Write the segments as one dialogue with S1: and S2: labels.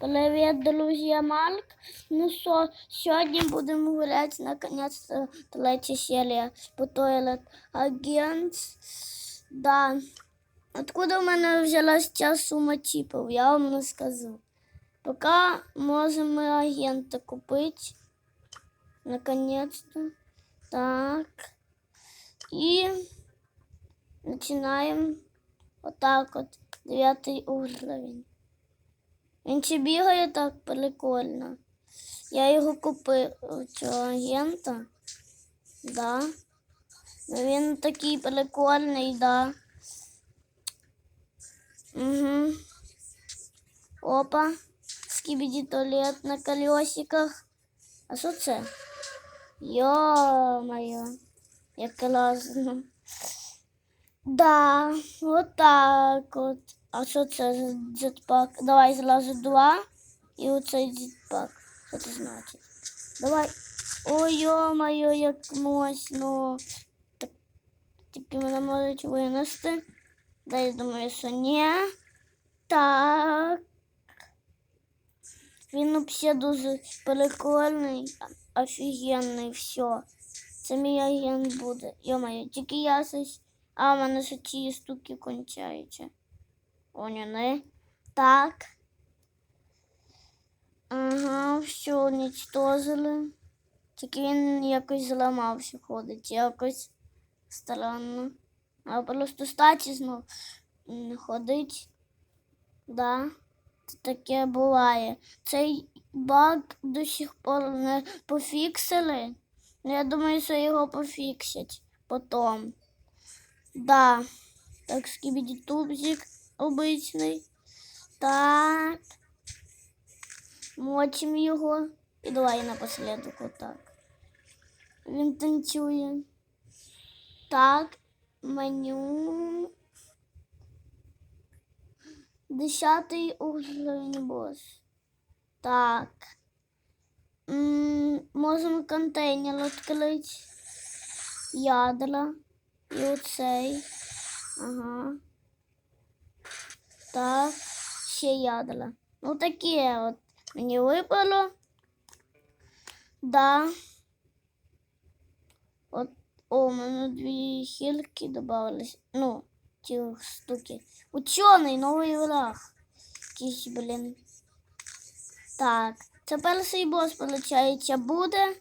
S1: Привіт, друзі, Марк. Ну що, сьогодні будемо гуляти наконец-то третя серія по Toilet Agents. Да. Откуда в мене взялась ця сума чіпів, я вам не скажу. Поки можемо агента купити. Наконец-то. Так. І починаємо отак от. Дев'ятий уровень. Він чи бігає так прикольно. Я його купив цього агента. Да. Він такий прикольний, да. Угу. Опа. Скибіді туалет на колесиках. А що це? Йо-моє, як класно. Да, вот так от. А що це за джетпак? Давай зразу два. І оцей джетпак. Що це значить? Давай. Ой, йо-моє, як мощно. Так, тільки мене можуть винести. Да, я думаю, що ні. Так. Він взагалі дуже прикольний, офігенний, все. Це мій агент буде. Йо-моє, тільки я щось... А, в мене ще ці штуки кончаються. Поняли? Так. Ага, все уничтожили. Тільки він якось зламався ходить, якось странно. А просто статі знов ходить. Да. Це таке буває. Цей баг до сих пор не пофіксили. Ну, я думаю, що його пофіксять потім. Да. Так, скибіді тубзик обичний. Так. Мочим його. І давай напоследок отак. Він танцює. Так, меню. Десятий уровень бос. Так. М, Можемо контейнер відкрити. Ядра. І оцей. Ага. Так. Ще ядра. Ну таке от мені випало. Да. От, о, у мене дві хільки додавались. Ну, ті штуки. Учений, новий враг. Якийсь, блін. Так. Це перший бос, виходить, буде.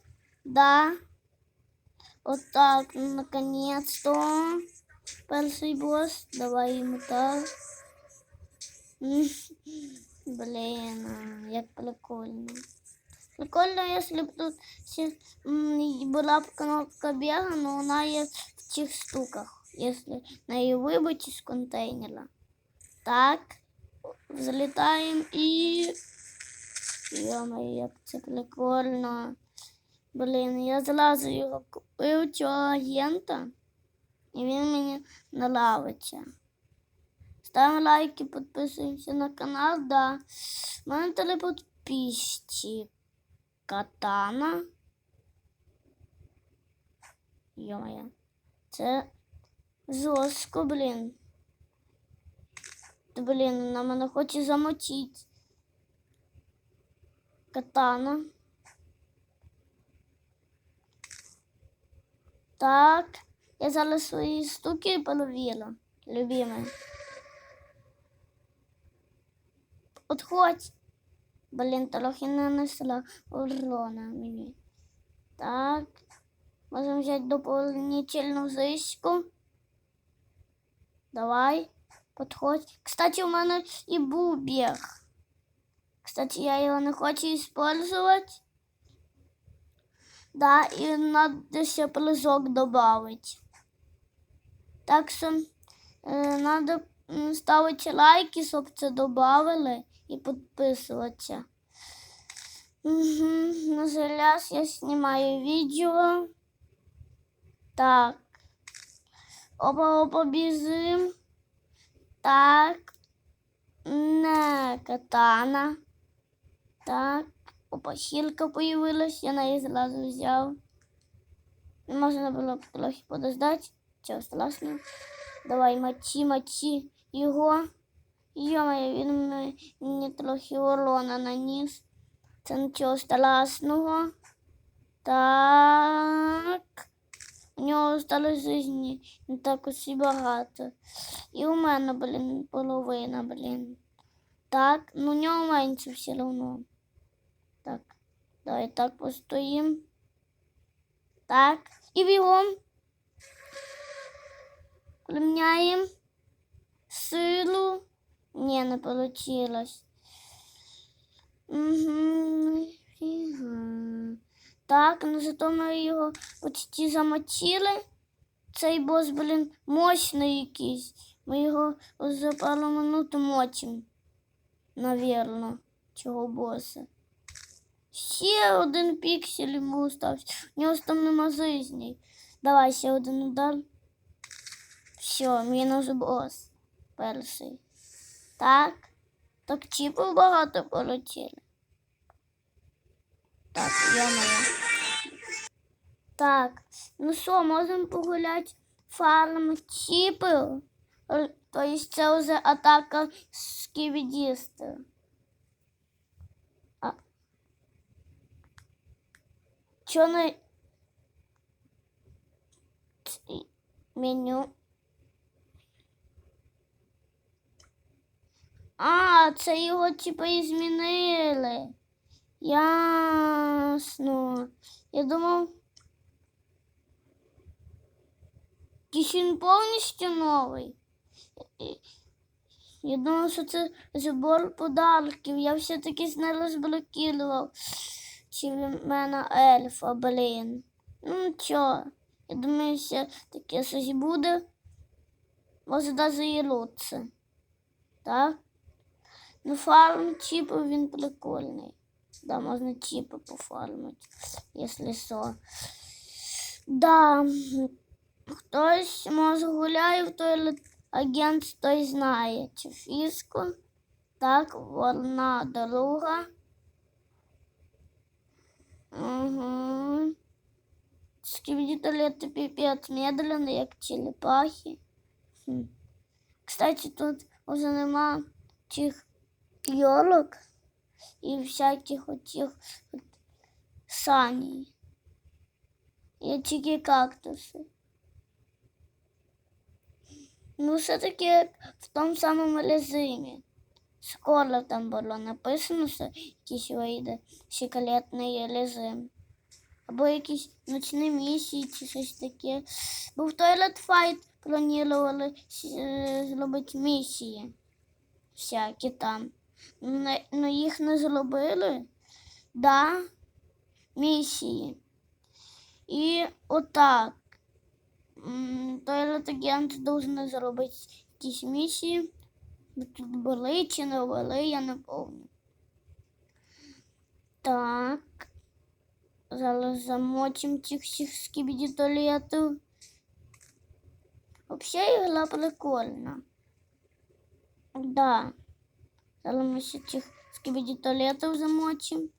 S1: Да. Вот так, ну, наконец-то. Перший босс. Давай ему так. Блин, як прикольно. Прикольно, если б тут була б кнопка бега, но вона є в цих штуках. Если на її вибити з контейнера. Так. Залітаємо і... Йо-моє, як це прикольно. Блін, я зразу його купив цього агента, і він мені нравиться. Ставимо лайки, підписуємося на канал, да. Мене три підписчики. Катана. Йо-моє. Це жорстко, блін. Блін, вона мене хоче замочити. Катана. Так, я зараз свої штуки перевірю, любимі. Отходь. Блін, трохи не нанесла урона мені. Так. Можемо взяти дополнительну зиску. Давай. Подходь. Кстати, у мене і був біг. Кстати, я його не хочу использовать. Да, і надо ще прыжок добавить. Так що е, надо ставити лайки, щоб це додавали і підписуватися. Угу. На зараз я знімаю відео. Так. Опа, опа, біжим. Так. Не катана. Так. Опа, хілка появилась, я на її зразу взяв. Можна було трохи подождати. Чого страшного. Давай, мочи, мочи його. Йомає, він мені- трохи урона наніс. Це нічого страшного. Так. У нього стало жизни не так і багато. І у мене, блін, половина, блін. Так, ну у нього менше все одно. Так, давай так постоїмо. Так, і бігом. Примняємо. Ні, не получилось. Угу. Так, ну зато ми його почти замочили. Цей бос, блін, мощний якийсь. Ми його за пару минут мочимо. Навірно, цього боса. Ще один піксель йому остався. У нього там нема жизней. Давай ще один удар. Все, мінус бос. Перший. Так. Так чіпів багато полетіли. Так, я моя. Так, ну що, можемо погуляти фарм чіпів? Е, Тобто це вже атака скібідіста. А... Чо не... Ц- Меню. А, це його типу і змінили. Ясно. Я думав. Він повністю новий. Я думав, що це збор подарків. Я все-таки не розблокував. Чи в мене ельфа, блін. Ну нічого. Я думаю, все таке щось буде. Може навіть і лучше. Так? Ну, фарм чіпів він прикольний. Да, можна чіпи пофармити, якщо що. Да. Хтось може гуляє в туалет агент, той знає цю фішку. Так, вона дорога. Угу. Скибиди туалеты пипец медленно, як черепахи. Кстати, тут уже нема цих йолок і всяких отих от саней. Є тільки кактуси. Ну, все-таки як в тому самому режимі. Скоро там було написано, що якийсь вийде секретний режим. Або якісь ночні місії чи щось таке. Бо в Toilet Fight планували е, зробити місії всякі там. Ну, їх не зробили. Да, місії. І отак. Toilet агент должен зробити якісь місії. Тут були чи не були, я не пам'ятаю. Так. Зараз замочим цих всіх скібіді туалетів. Взагалі ігра прикольна. Да. Зараз ми ще цих скібіді туалетів замочим.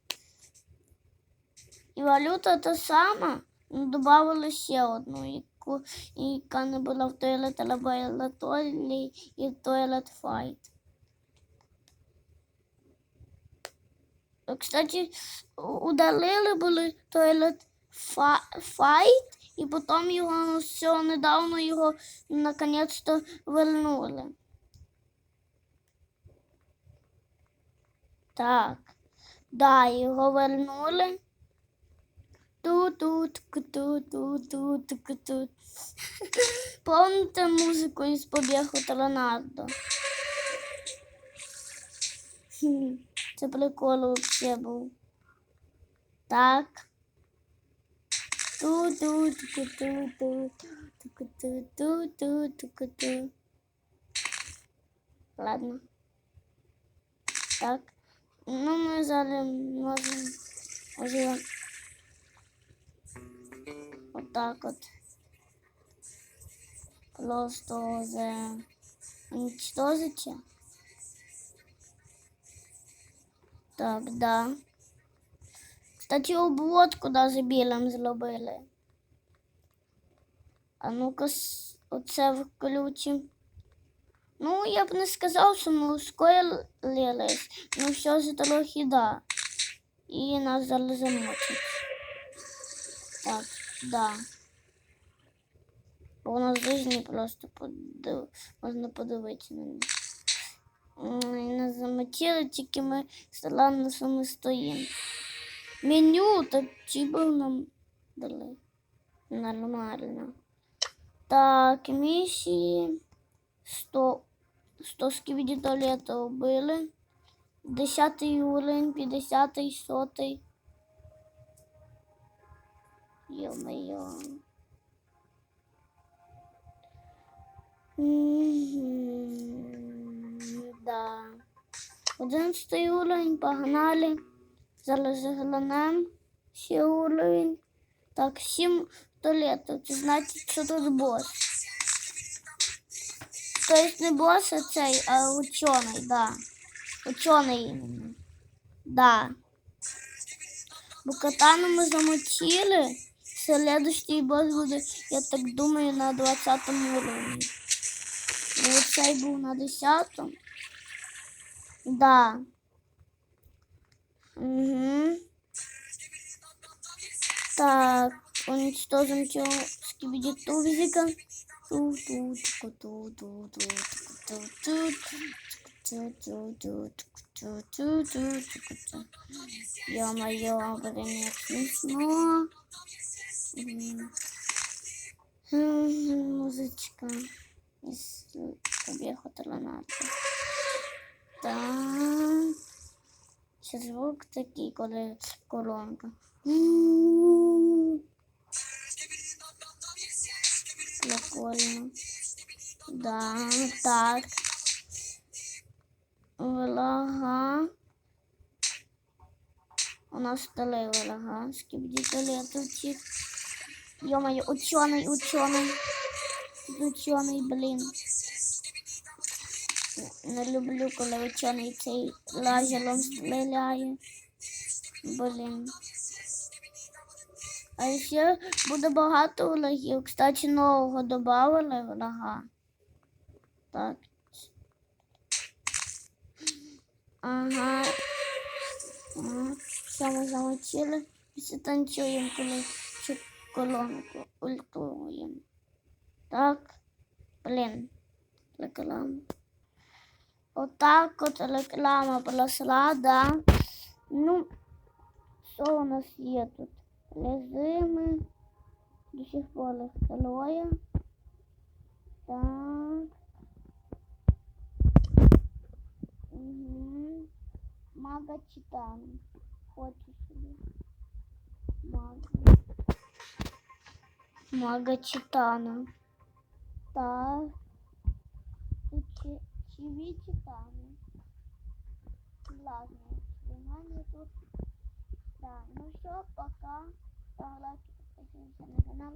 S1: І валюта та сама, ну додали ще одну, яку, яка не була в Toilet Laboratory і Toilet Fight. Кстати, удалили були Fa- Fight, і потім його все недавно його наконець-то вернули. Так. Да, його вернули. Ту-ту, ту-ту, ту-ту. Помните музику із побігу Торнадо? Це прикол вообще був. Так. Ту-ту, ту-ту, ту-ту, ту-ту, ту-ту. Ладно. Так. Ну, ми зараз можемо може отак от. Просто за уничтожите. Так, да. Кстати, обводку даже білим зробили. А ну-ка, оце включимо. Ну, я б не сказав, що ми ускорились, ну все ж трохи да. І нас зараз замочить. Так, да. Бо у нас жизни просто подив... можна подивитися на них. І нас замочили, тільки ми старанно саме стоїмо. Меню, так чи був нам дали? Нормально. Так, місії. 100, 100 скібіді туалета убили. 10 уровень, 50 сотий. Ё-моё. Мгм, Да. 11 уровень, погнали. Зараз заглянем. Ще уровень. Так, 7 туалетів. Це значить, що тут бос. Тобто не бос, а цей, а учений, да. Учений іменно. Да. Бо катану ми замочили. Следующий бос буде, я так думаю, на 20 уровні. Ну, цей був на 10. Да. Угу. Так, уничтожим цього скибиди тузика. Ё-моё, блин, не смешно. Музычка из побег от Роната. Так. сейчас звук такий, коли коронка. Прикольно. Да, так. Влага. У нас стали влага. Скибді туалетовчик. Ё-моё, ученый, ученый. Ученый, блин. Не люблю, коли учений цей лазером стріляє. Блін. А ще буде багато влагів. Кстати, нового додавали влага. Так. Ага. Ага. Все ми замочили. Після танцюємо, коли цю колонку ультуємо. Так. Блін. Реклама. Отак от реклама пройшла, да. Ну, що у нас є тут? Режими. Сих пор їх. Так. Угу. Мага Читан. Хочу собі. Мага. Мага Читана. Так. Чи- Чиві Читани. Ладно, внимание тут. Да, ну все, пока. Sağlık. Hepinize selam.